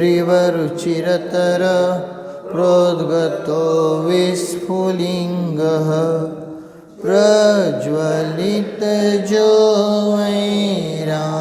रिवरुचिरतर प्रोद्गतो विस्फुलिङ्गः प्रज्वलितजो वैराग्यपवनसे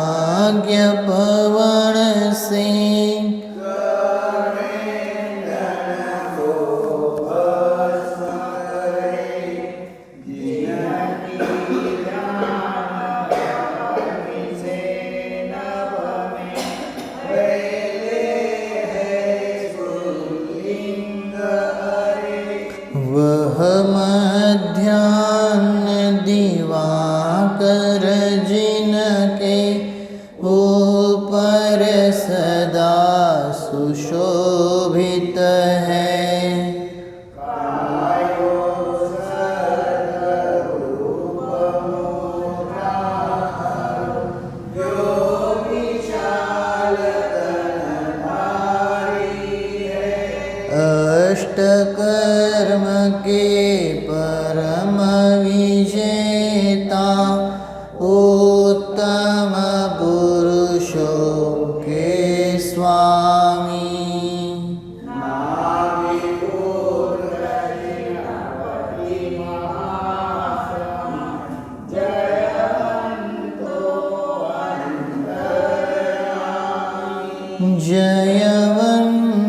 जयवन्तो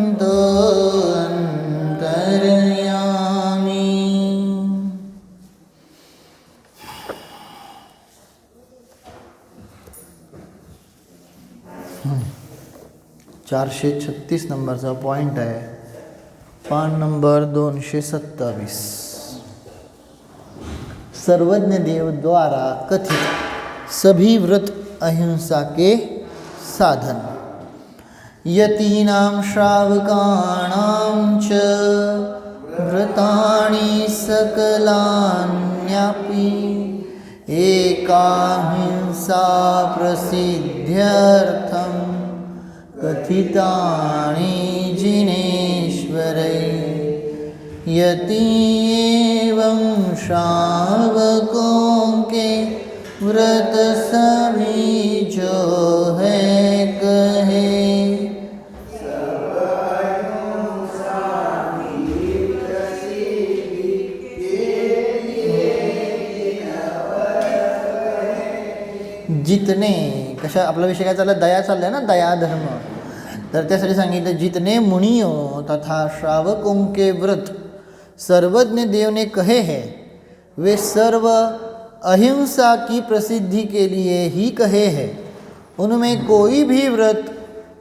अन्तर्यामी चारशे छत्तीस नंबरचा पॉईंट आहे पान नंबर दोनशे सत्तावीस सर्वज्ञ देव द्वारा कथित सभी व्रत अहिंसा के साधन। यतीनां श्रावकाणां च व्रतानि सकलान्यपि एकाहिंसा प्रसिद्ध्यर्थं कथितानि जिनेश्वरै यति एवं श्रावकों के व्रत सभी जो है। कशा आपला विषय काय चालला दया चाललाय ना? दया धर्म. तर त्यासाठी सांगितलं, जितने मुनियो तथा श्रावकों के व्रत, सर्वज्ञ देव ने कहे है, वे सर्व अहिंसा की प्रसिद्धि के लिए ही कहे है। उनमें कोई भी व्रत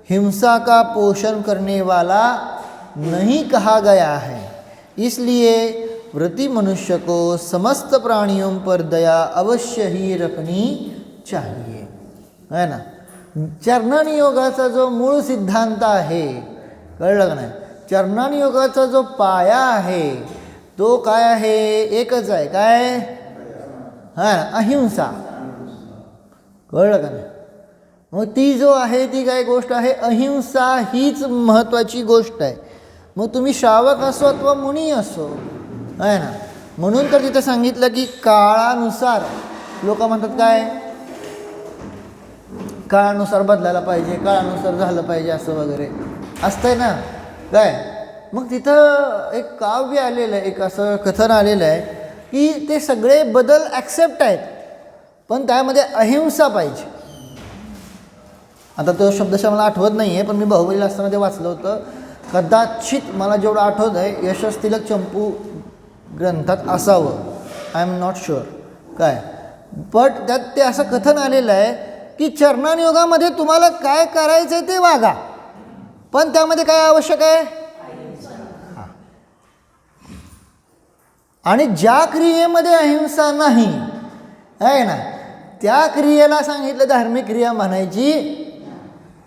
हिंसा का पोषण करने वाला नहीं कहा गया है। इसलिए व्रती मनुष्य को समस्त प्राणियों पर दया अवश्य ही रखनी चाहिए। आहे ना? चरणानी योगाचा जो मूळ सिद्धांत आहे कळलं का नाही? चरणानी योगाचा जो पाया आहे तो काय आहे? एकच आहे. काय? हा अहिंसा. कळलं का नाही? मग ती जो आहे ती काय गोष्ट आहे? अहिंसा हीच महत्त्वाची गोष्ट आहे. मग तुम्ही श्रावक असो अथवा मुनी असो आहे ना? म्हणून तर तिथं सांगितलं की काळानुसार. लोक म्हणतात काय? काळानुसार बदलायला पाहिजे काळानुसार झालं पाहिजे असं वगैरे. असतंय ना? काय? मग तिथं एक काव्य आलेलं आहे एक असं कथन आलेलं आहे की ते सगळे बदल ॲक्सेप्ट आहेत पण त्यामध्ये अहिंसा पाहिजे. आता तो शब्दशः मला आठवत नाही आहे पण मी बाहुबली असताना ते वाचलं होतं. कदाचित मला जेवढं आठवत आहे यशस तिलक चंपू ग्रंथात असावं. आय एम नॉट शुअर काय? बट त्यात ते असं कथन आलेलं आहे की चरणानयोगामध्ये तुम्हाला काय करायचं आहे ते वागा. पण त्यामध्ये काय आवश्यक आहे? आणि ज्या क्रियेमध्ये अहिंसा नाही आहे ना त्या क्रियेला सांगितलं धार्मिक क्रिया म्हणायची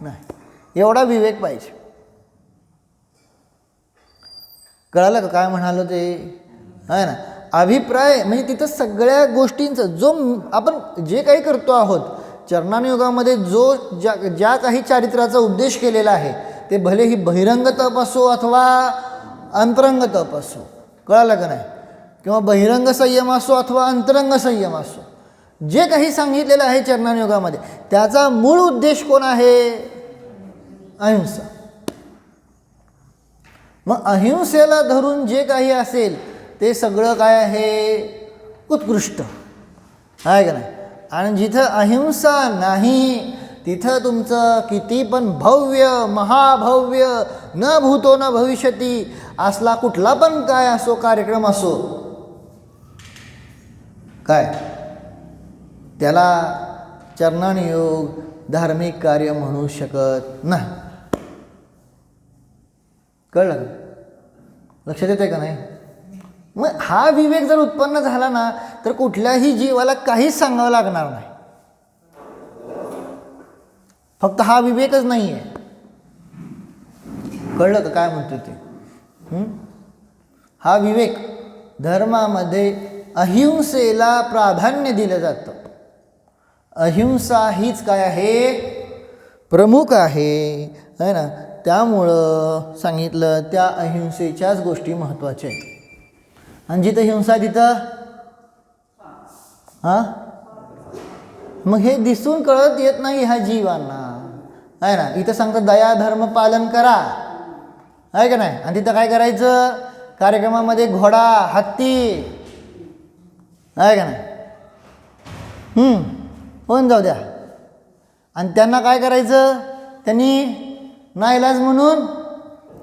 नाही. एवढा विवेक पाहिजे. कळालं का काय म्हणालो ते? आहे ना. अभिप्राय म्हणजे तिथं सगळ्या गोष्टींचं जो आपण जे काही करतो आहोत चरणानुयोगामध्ये जो ज्या ज्या काही चारित्र्याचा उद्देश केलेला आहे ते भले ही बहिरंग तप असो अथवा अंतरंग तप असो कळालं का नाही? किंवा बहिरंग संयम असो अथवा अंतरंग संयम असो जे काही सांगितलेलं आहे चरणानुयोगामध्ये त्याचा मूळ उद्देश कोण आहे? अहिंसा. मग अहिंसेला धरून जे काही असेल ते सगळं काय आहे? उत्कृष्ट. आहे का नाही? आणि जिथं अहिंसा नाही तिथं तुमचं किती पण भव्य महाभव्य न भूतो न भविष्यती असला कुठला पण काय असो कार्यक्रम असो. काय? त्याला चरणानियोग धार्मिक कार्य म्हणू शकत नाही कळलं लक्षात येते का नाही? मग हा विवेक जर उत्पन्न झाला ना तर कुठल्याही जीवाला काहीच सांगावं लागणार नाही. फक्त हा विवेकच नाही आहे कळलं का काय म्हणतो ते? हा विवेक धर्मामध्ये अहिंसेला प्राधान्य दिलं जातं. अहिंसा हीच काय आहे? प्रमुख आहे. है ना? त्यामुळं सांगितलं त्या अहिंसेच्याच गोष्टी महत्त्वाच्या आहेत. आणि जिथं हिंसा तिथं? हां? मग हे दिसून कळत येत नाही ह्या जीवांना. आहे ना? इथं सांगतं दया धर्म पालन करा. आहे का नाही? आणि तिथं काय करायचं? कार्यक्रमामध्ये घोडा हत्ती. आहे का नाही? होऊन जाऊ द्या. आणि त्यांना काय करायचं? त्यांनी नाईलाज म्हणून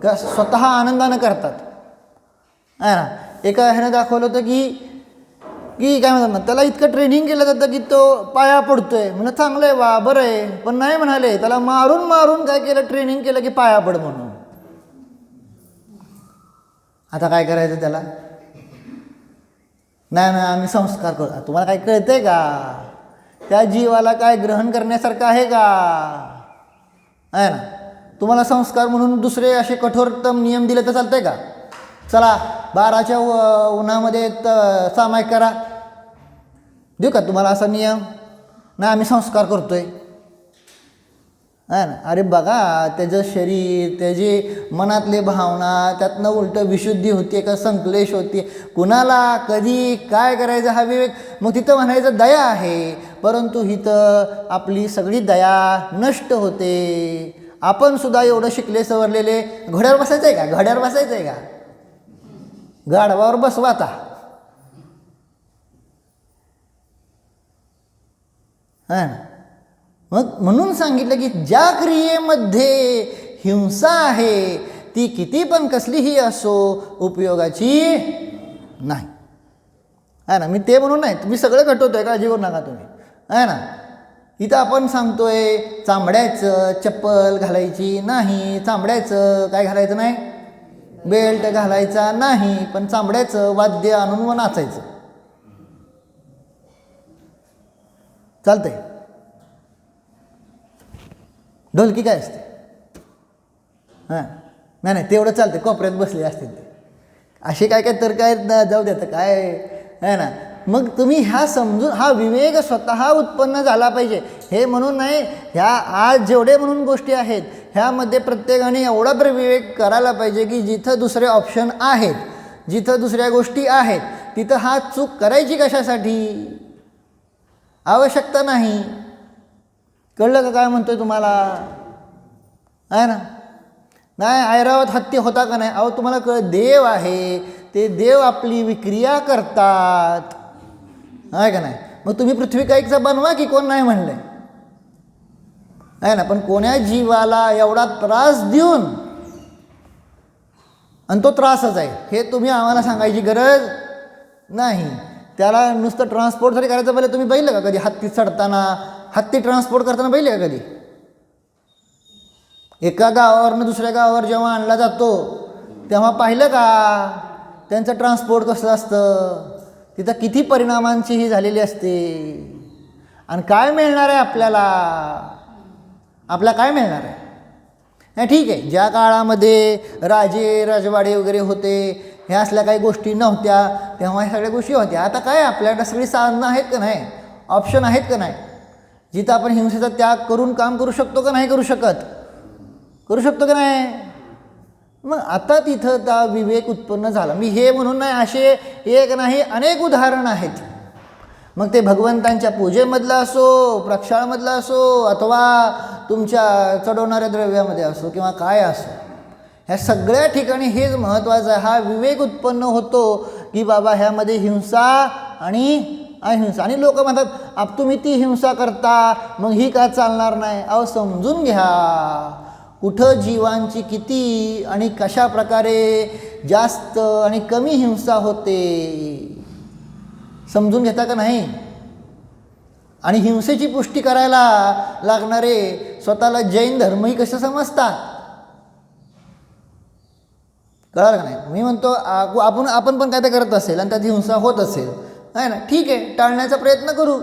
क स्वतः आनंदानं करतात. आहे ना? एका ह्यानं दाखवलं होतं की की काय म्हणतात ना त्याला इतकं ट्रेनिंग केलं जातं की तो पाया पडतोय. म्हणून चांगलं आहे वा बरं आहे. पण नाही म्हणाले. त्याला मारून मारून काय केलं? ट्रेनिंग केलं की पाया पड म्हणून. आता काय करायचं त्याला? नाही नाही आम्ही संस्कार करू. तुम्हाला काय कळतंय का? त्या जीवाला काय ग्रहण करण्यासारखं आहे का? आहे ना? तुम्हाला संस्कार म्हणून दुसरे असे कठोरतम नियम दिले तर चालतंय का? चला. बाराच्या उन्हामध्ये त सामायिक करा. देऊ का तुम्हाला असा नियम? नाही आम्ही संस्कार करतो आहे ना? अरे बघा त्याचं शरीर त्याचे मनातले भावना त्यातनं उलटं विशुद्धी होते का संकलेश होते कुणाला कधी काय करायचं हा विवेक? मग तिथं म्हणायचं दया आहे. परंतु इथं आपली सगळी दया नष्ट होते. आपण सुद्धा एवढं शिकले सवरलेले. घोड्यावर बसायचं आहे का? घड्यावर बसायचं आहे का? गाढवावर बसवा आता. मग म्हणून सांगितलं की ज्या क्रियेमध्ये हिंसा आहे ती किती पण कसलीही असो उपयोगाची नाही. आहे ना? मी ते म्हणून नाही तुम्ही सगळं घटवतोय काळजी करू नका तुम्ही. आहे ना? इथं आपण सांगतोय चांबड्याचं चप्पल घालायची नाही चांबड्याचं काय घालायचं नाही? बेल्ट घालायचा नाही पण चांबड्याचं वाद्य आणून व नाचायचं. चालतंय. ढोलकी काय असते? हां. नाही नाही तेवढं चालते कोपऱ्यात बसले असतील ते. असे काय काय तर काय जाऊ देतं काय. आहे ना? मग तुम्ही ह्या समजून हा विवेक स्वतः उत्पन्न झाला पाहिजे. हे म्हणून नाही ह्या आज जेवढे म्हणून गोष्टी आहेत ह्यामध्ये प्रत्येकाने एवढा तर विवेक करायला पाहिजे की जिथं दुसरे ऑप्शन आहेत जिथं दुसऱ्या गोष्टी आहेत तिथं हा चूक करायची कशासाठी? आवश्यकता नाही. कळलं का काय म्हणतोय तुम्हाला? आहे ना? नाही ऐरावत हत्ती होता का नाही? अहो तुम्हाला कळ देव आहे. ते देव आपली विक्रिया करतात. आहे का नाही? मग तुम्ही पृथ्वी काहीचा बनवा की कोण नाही म्हणलंय? आहे ना पण कोण्या जीवाला एवढा त्रास देऊन आणि तो त्रासच आहे हे तुम्ही आम्हाला सांगायची गरज नाही. त्याला नुसतं ट्रान्सपोर्ट जरी करायचं पहिले तुम्ही पाहिलं का कधी? हत्ती चढताना हत्ती ट्रान्सपोर्ट करताना बैल का कधी? एका गावावरनं दुसऱ्या गावावर जेव्हा आणला जातो तेव्हा पाहिलं का? त्यांचं ट्रान्सपोर्ट कसं असतं? तिथं किती परिणामांची ही झालेली असते. आणि काय मिळणार आहे आपल्याला? आपला काय मिळणार आहे? नाही ठीक आहे. ज्या काळामध्ये राजे राजवाडे वगैरे होते ह्या असल्या काही गोष्टी नव्हत्या तेव्हा ह्या सगळ्या गोष्टी होत्या. आता काय आपल्याकडे सगळी साधनं आहेत का नाही? ऑप्शन आहेत का नाही? जिथं आपण हिंसेचा त्याग करून काम करू शकतो का नाही करू शकत? करू शकतो का नाही? मग आता तिथं त्या विवेक उत्पन्न झाला. मी हे म्हणून नाही असे एक नाही अनेक उदाहरणं आहेत. मग ते भगवंतांच्या पूजेमधलं असो प्रक्षाळमधलं असो अथवा तुमच्या चढवणाऱ्या द्रव्यामध्ये असो किंवा काय असो ह्या सगळ्या ठिकाणी हेच महत्त्वाचं आहे. हा विवेक उत्पन्न होतो की बाबा ह्यामध्ये हिंसा आणि अहिंसा. आणि लोक म्हणतात आप तुम्ही ती हिंसा करता मग ही का चालणार नाही? अहो समजून घ्या. कुठं जीवांची किती आणि कशा प्रकारे जास्त आणि कमी हिंसा होते? समजून घेता का नाही? आणि हिंसेची पुष्टी करायला लागणारे स्वतःला जैन धर्मही कसं समजतात? कळालं का नाही? मी म्हणतो आपण आपण पण काय ते करत असेल आणि त्यात हिंसा होत असेल. आहे ना? ठीक आहे टाळण्याचा प्रयत्न करू.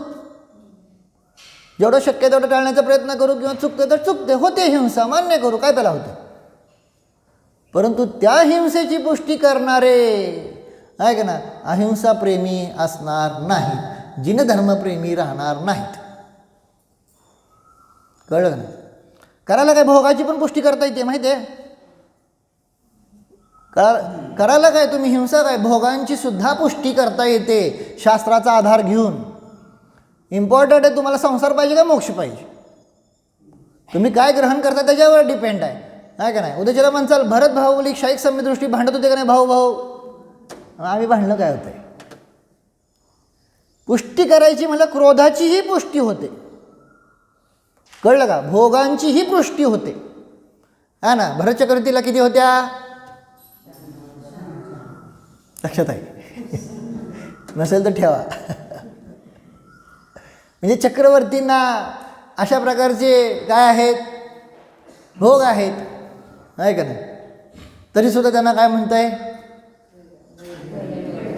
जेवढं शक्य तेवढं टाळण्याचा प्रयत्न करू किंवा चुकते तर चुकते. होते हिंसा मान्य करू काय त्याला होतं? परंतु त्या हिंसेची पुष्टी करणारे आहे का ना? अहिंसा प्रेमी असणार जिन जिनधर्मप्रेमी राहणार नाहीत. कळलं ना करायला काय भोगाची पण पुष्टी करता येते माहिती आहे करा करायला काय? तुम्ही हिंसा काय? भोगांची सुद्धा पुष्टी करता येते शास्त्राचा आधार घेऊन. इम्पॉर्टंट आहे तुम्हाला संसार पाहिजे का मोक्ष पाहिजे? तुम्ही काय ग्रहण करता त्याच्यावर डिपेंड आहे. नाही का नाही? उद्याच्याला म्हणचाल भरत भाऊ शाहीक दृष्टी भांडत होते का नाही? भाऊ भाऊ. आम्ही भांडणं काय होतंय? पुष्टी करायची म्हणजे क्रोधाचीही पुष्टी होते. कळलं का? भोगांचीही पुष्टी होते. हा ना? भरत चक्रवर्तीला किती होत्या? लक्षात आहे. नसेल तर ठेवा. म्हणजे चक्रवर्तींना अशा प्रकारचे काय आहेत? भोग आहेत. आहे का नाही? तरीसुद्धा त्यांना काय म्हणताय?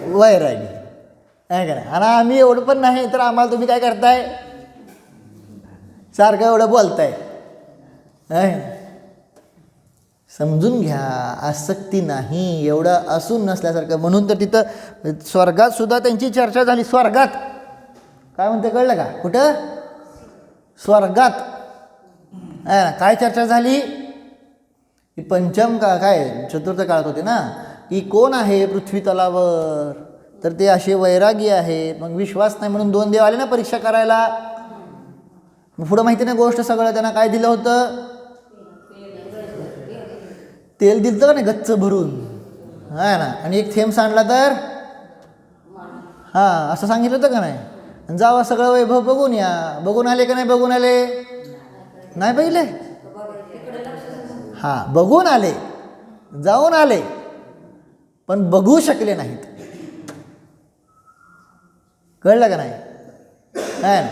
वैरागी काय करा आणि आम्ही एवढं पण नाही तर आम्हाला तुम्ही काय करताय? सारखं एवढं बोलताय. आहे समजून घ्या आसक्ती नाही एवढं असून नसल्यासारखं. म्हणून तर तिथं स्वर्गात सुद्धा त्यांची चर्चा झाली. स्वर्गात. काय म्हणते कळलं का? कुठं? स्वर्गात. ना काय चर्चा झाली? की पंचम का काय? चतुर्थ काळात होते ना? की कोण आहे पृथ्वी तलावर तर ते असे वैरागी आहेत मग विश्वास नाही म्हणून दोन देव आले ना परीक्षा करायला? मग पुढं माहिती नाही गोष्ट सगळं. त्यांना काय दिलं होतं? तेल दिलं का नाही गच्च भरून? हा ना. आणि एक थेंब सांडला तर? हां. असं सांगितलं होतं का नाही? जावा सगळं वैभव बघून या. बघून आले का नाही बघून आले? नाही पहिले हां. बघून आले. जाऊन आले. पण बघू शकले नाहीत. कळलं का नाही? काय ना?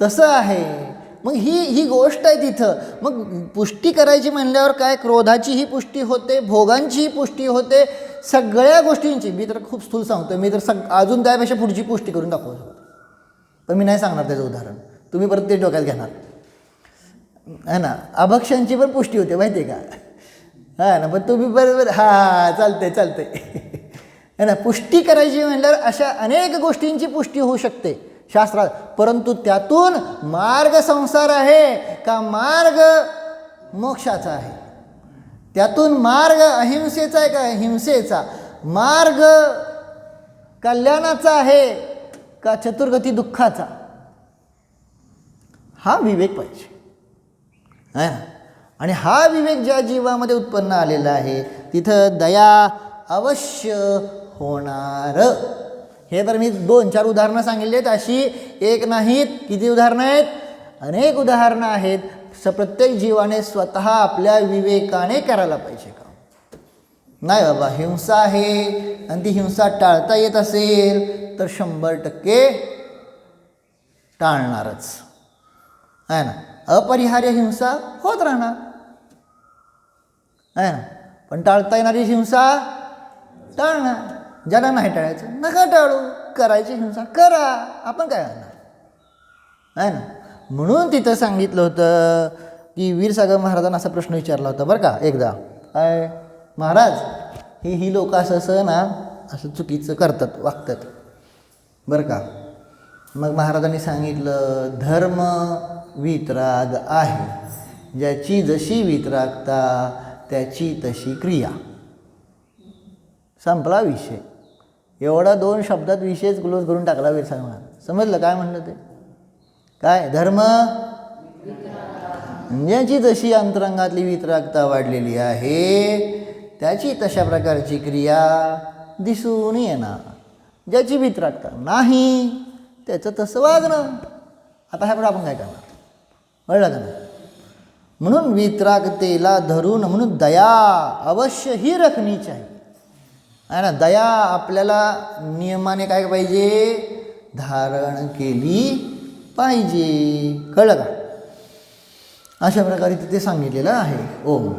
तसं आहे. मग ही ही गोष्ट आहे तिथं. मग पुष्टी करायची म्हणल्यावर काय? क्रोधाचीही पुष्टी होते भोगांचीही पुष्टी होते सगळ्या गोष्टींची. मी तर खूप स्थूल सांगतो मी तर सग अजून त्यापेक्षा पुढची पुष्टी करून दाखवू शकतो. पण मी नाही सांगणार त्याचं उदाहरण. तुम्ही परत ते डोक्यात घेणार. आहे ना? अभक्षांची पण पुष्टी होते माहिती आहे का? हा ना? पण तुम्ही बरोबर हां चालते चालते ना पुष्टी करायची म्हणल्यावर अशा अनेक गोष्टींची पुष्टी होऊ शकते. शास्त्रात परंतु त्यातून मार्ग संसार आहे का मार्ग मोक्षाचा आहे? त्यातून मार्ग अहिंसेचा आहे का हिंसेचा मार्ग कल्याणाचा आहे का चतुर्गती दुःखाचा? हा विवेक पाहिजे. आणि हा विवेक ज्या जीवामध्ये उत्पन्न आलेला आहे तिथं दया अवश्य होणार. हे तर मी दोन चार उदाहरणं सांगितली आहेत. अशी एक नाहीत किती उदाहरणं आहेत? अनेक उदाहरणं आहेत. स प्रत्येक जीवाने स्वतः आपल्या विवेकाने करायला पाहिजे का नाही बाबा हिंसा आहे आणि ती हिंसा टाळता येत असेल तर शंभर टक्के टाळणारच. आहे ना? अपरिहार्य हिंसा होत राहणार. आहे ना? पण टाळता येणारी हिंसा टाळणार. ज्याला नाही टाळायचं नका टाळू. करायची हिंसा करा. आपण काय करणार? आहे ना? म्हणून तिथं सांगितलं होतं की वीरसागर महाराजांना असा प्रश्न विचारला होता बरं का एकदा. काय महाराज हे ही लोक असं असं ना असं चुकीचं करतात वागतात. बरं का? मग महाराजांनी सांगितलं धर्म वितराग आहे. ज्याची जशी वितरागता त्याची तशी क्रिया. संपला विषय. एवढा दोन शब्दात विषयच क्लोज करून टाकला वीरसागर महाराज समजलं काय म्हणलं ते? काय? धर्म? ज्याची जशी अंतरंगातली वितरागता वाढलेली आहे त्याची तशा प्रकारची क्रिया दिसून येणार. ज्याची वितरागता नाही त्याचं तसं वागणं. आता ह्यापुढे आपण काय करणार? कळलं का नाही? म्हणून वितरागतेला धरून म्हणून दया अवश्य ही रखणीची आहे. आहे ना? दया आपल्याला नियमाने काय पाहिजे? धारण केली पाहिजे. कळलं का? अशा प्रकारे तिथे सांगितलेलं आहे. ओम.